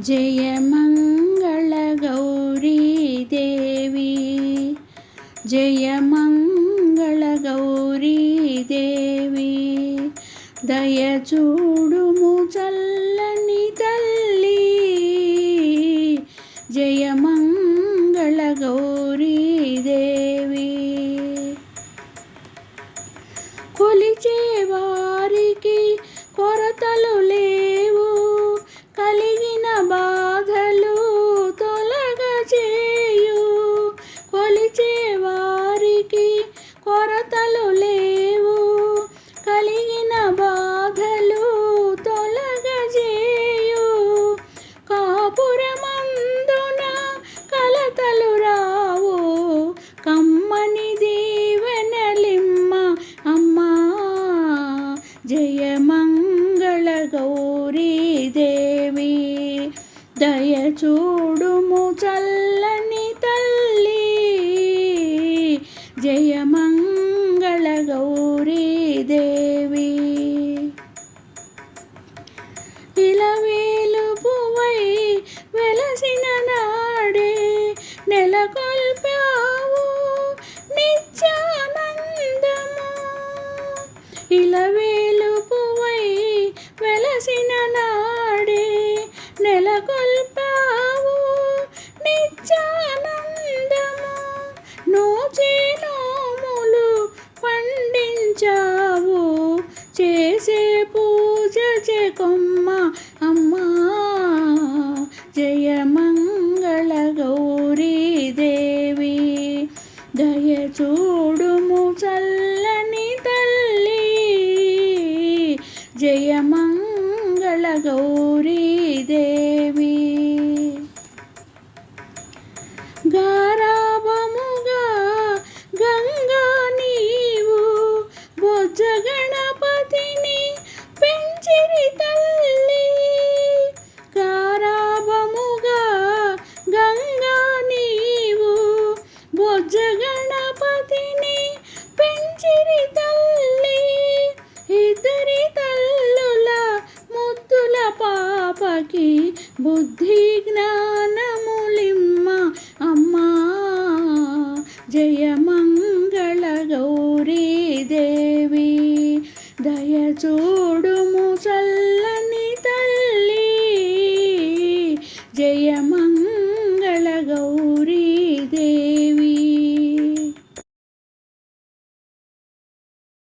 జయ మంగళ గౌరీ దేవి జయ మంగళ గౌరీ దేవి దయ చూడుము చల్లని తల్లి. జయ మంగళ గౌరీ దేవి కొలిచే వారికి కొరతలు కొరతలు లేవు. కలిగిన బాధలు తొలగజేయు. కాపురమందున కలతలు రావు. కమ్మని దీవెనలిమ్మ అమ్మా. జయ మంగళ గౌరీ దేవి. దయచూడు వెలసిన నాడే నెలకొల్పావు నిత్యానందము. నోచే నోములు పండించావు. చేసే పూజ చెకొమ్మ అమ్మా. జయమా बुद्धि ज्ञान